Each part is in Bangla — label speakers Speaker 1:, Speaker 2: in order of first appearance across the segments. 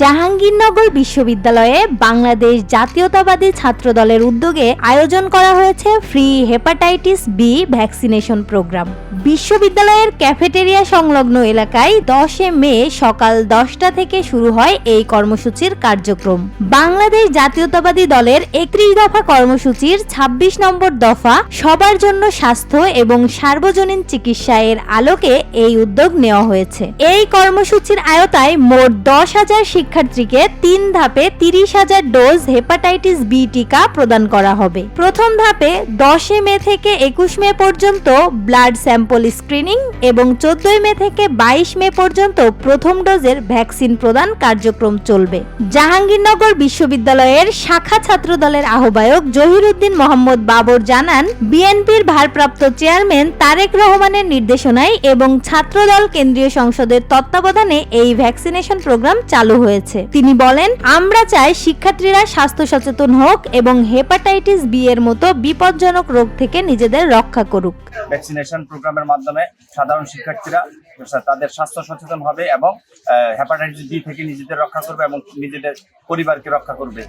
Speaker 1: জাহাঙ্গীরনগর বিশ্ববিদ্যালয়ে বাংলাদেশ জাতীয়তাবাদী ছাত্র দলের উদ্যোগে আয়োজন করা হয়েছে free hepatitis B vaccination programme. বিশ্ববিদ্যালয়ের ক্যাফেটেরিয়া সংলগ্ন এলাকায় দশে মে সকাল দশটা থেকে শুরু হয় এই কর্মসূচির কার্যক্রম। বাংলাদেশ জাতীয়তাবাদী দলের একত্রিশ দফা কর্মসূচির ২৬ নম্বর দফা সবার জন্য স্বাস্থ্য এবং সার্বজনীন চিকিৎসা এর আলোকে এই উদ্যোগ নেওয়া হয়েছে। এই কর্মসূচির আয়তায় মোট দশ হাজার শিক্ষার্থীকে তিন ধাপে তিরিশ হাজার ডোজ হেপাটাইটিস বি টিকা প্রদান করা হবে। প্রথম ধাপে দশে মে থেকে একুশ মে পর্যন্ত ব্লাড স্যাম্পল স্ক্রিনিং এবং চোদ্দই মে থেকে বাইশ মে পর্যন্ত প্রথম ডোজের ভ্যাকসিন প্রদান কার্যক্রম চলবে। জাহাঙ্গীরনগর বিশ্ববিদ্যালয়ের শাখা ছাত্র দলের আহ্বায়ক জহিরুদ্দিন মোহাম্মদ বাবর জানান, বিএনপির ভারপ্রাপ্ত চেয়ারম্যান তারেক রহমানের নির্দেশনায় এবং ছাত্রদল কেন্দ্রীয় সংসদের তত্ত্বাবধানে এই ভ্যাকসিনেশন প্রোগ্রাম চালু হয়েছে তিনি বলেন আমরা চাই শিক্ষার্থীরা স্বাস্থ্য সচেতন হোক এবং হেপাটাইটিস বি এর মতো বিপজ্জনক রোগ থেকে নিজেদের রক্ষা করুক।
Speaker 2: ভ্যাকসিনেশন প্রোগ্রামের মাধ্যমে সাধারণ শিক্ষার্থীরা তাদের স্বাস্থ্য সচেতন হবে এবং হেপাটাইটিস বি থেকে নিজেদের রক্ষা করবে এবং নিজেদের পরিবারকে রক্ষা করবে।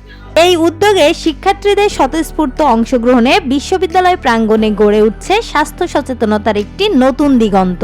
Speaker 1: এই উদ্যোগে শিক্ষার্থীদের স্বতঃস্ফূর্ত অংশগ্রহণে বিশ্ববিদ্যালয় প্রাঙ্গণে গড়ে উঠছে স্বাস্থ্য সচেতনতার একটি নতুন দিগন্ত।